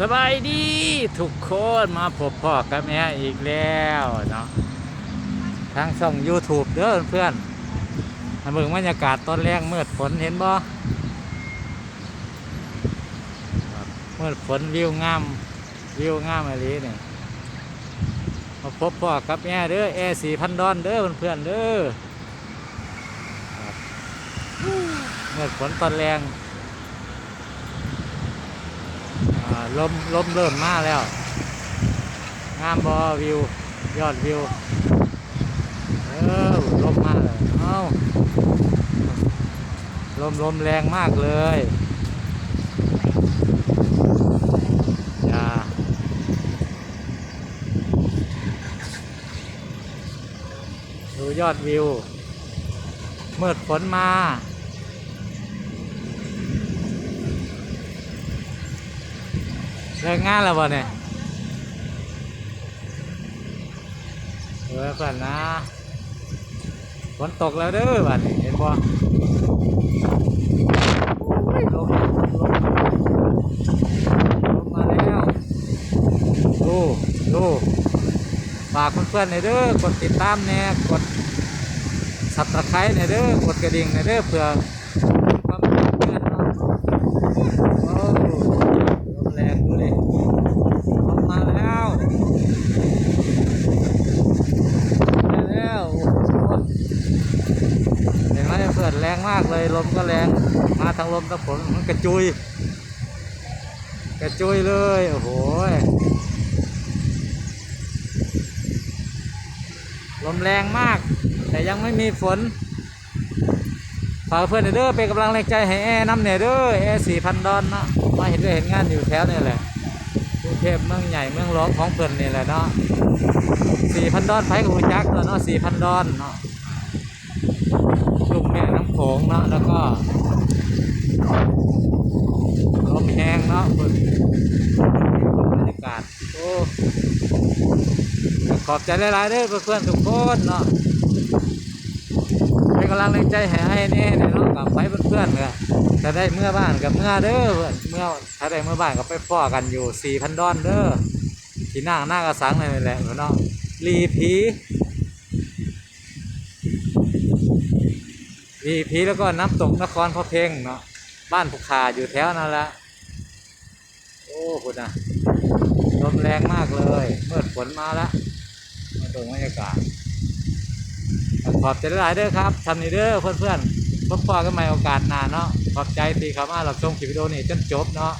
สบายดีทุกคนมาพบพ่อกับแม่อีกแล้วเนาะทางช่อง YouTube เด้อเพื่อนมาเบิ่งบรรยากาศตอนแรกเมืดฝนเห็นบ่ครับมืดฝนวิวงามวิวงามอะไรเนี่ยมาพบพ่อกับแม่เด้อแอร์สี่พันดอนเด้อเพื่อนเด้อครับมืดฝนตอนแรง อ่า ลมลมเริ่มมาแล้ว งามบอวิว ยอดวิว เออลมมาเลยเอ้าลมลมแรงมากเลยอย่าดูยอดวิว เมื่อฝนมา เลิกงานแล้วบ่เนี่ยเออเพื่อนนะฝนตกแล้วเด้อบัดนี้เห็นบ่ลมลมลมมาแล้วดูดูฝากเพื่อนๆหน่อยเด้อกดติดตามแน่กดสับตะไคร้หน่อยเด้อกดกระดิ่งหน่อยเด้อเพื่อความเพื่อนเนาะ โอ้ลมแรงดูดิลมมาแล้วมาแล้วโอ้โหเห็นไหมเพื่อนแรงมากเลยลมก็แรง มาทางลมทางฝนมันกระจุย กระจุยเลย โอ้โหลมแรงมาก แต่ยังไม่มีฝนฝากเพื่อนเด้อเป็นกำลังแรงใจให้แอน้ำเนี่ยเด้อแอสี่พันดอนเนาะมาเห็นด้วยเห็นงานอยู่แถวนี่แหละกรุงเทพเมืองใหญ่เมืองร้องของเพื่อนนี่แหละเนาะสี่พันดอนไฟกับหูจักเนาะสี่พันดอนเนาะ นาะแล้วก็ลมแห้งเนาะเพิ่นบรรยากาศโอ้ขอบใจหลายๆเด้อเพื่อนๆทุกคนเนาะเป็นกำลังแรงใจให้ไอ้นี่เนี่ยเนาะกับไปเพื่อนๆเลยจะได้เมื่อบ้านกับเมื่อเด้อเพื่อนเมื่อถ้าได้เมื่อบ้านก็ไปฟ้อกันอยู่สี่พันดอนเด้อที่หน้าหน้ากระสังนี่แหละเนาะรีพี รีพีแล้วก็น้ำตกนครพระเพ่งเนาะบ้านภูขาอยู่แถวนั่นละโอ้คุณนะลมแรงมากเลยเมื่อฝนมาแล้วมาดูบรรยากาศขอบใจหลายเด้อครับทำนี่เด้อเพื่อนๆพบปะกันใหม่โอกาสหน้าเนาะขอบใจที่เข้ามาเราชมคลิปวิดีโอนี้จนจบเนาะ